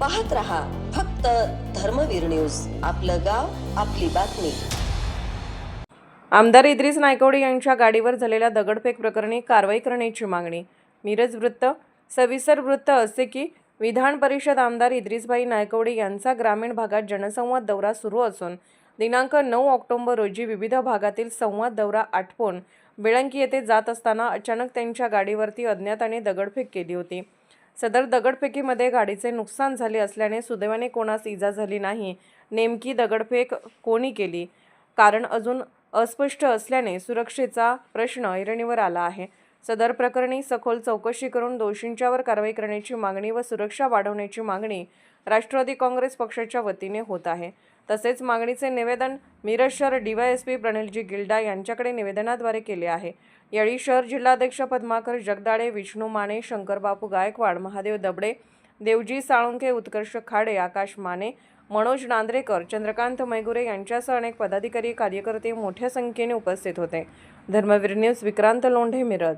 पाहत रहा फक्त धर्मवीर न्यूज. आपलं गाव आपली बातमी. आमदार इद्रिस नायकवडे यांच्या गाडीवर झालेल्या दगडफेक प्रकरणी कारवाई करण्याची मागणी. मिरज वृत्त सविस्तर वृत्त असे की विधान परिषद आमदार इद्रिसभाई नायकवडे यांचा ग्रामीण भागात जनसंवाद दौरा सुरू असून दिनांक नऊ ऑक्टोबर रोजी विविध भागातील संवाद दौरा आटपून बेळंकी येथे जात असताना अचानक त्यांच्या गाडीवरती अज्ञाताने दगडफेक केली होती. सदर दगडफेकीमध्ये गाडीचे नुकसान झाले असल्याने सुदैवाने कोणास इजा झाली नाही. नेमकी दगडफेक कोणी केली? कारण अजून अस्पष्ट असल्याने सुरक्षेचा प्रश्न ऐरणीवर आला आहे. सदर प्रकरणी सखोल चौकशी करून दोषींच्यावर कारवाई करण्याची मागणी व सुरक्षा वाढवण्याची मागणी राष्ट्रवादी काँग्रेस पक्षाच्या वतीने होत आहे. तसेच मागणीचे निवेदन मिरज शहर डीवायएसपी प्रणिलजी गिल्डा यांच्याकडे निवेदनाद्वारे केले आहे. यावेळी शहर जिल्हाध्यक्ष पद्माकर जगदाळे विष्णू माने शंकरबापू गायकवाड महादेव दबडे देवजी साळुंखे उत्कर्ष खाडे आकाश माने मनोज नांद्रेकर चंद्रकांत मैगुरे यांच्यासह अनेक पदाधिकारी कार्यकर्ते मोठ्या संख्येने उपस्थित होते. धर्मवीर न्यूज विक्रांत लोंढे मिरज.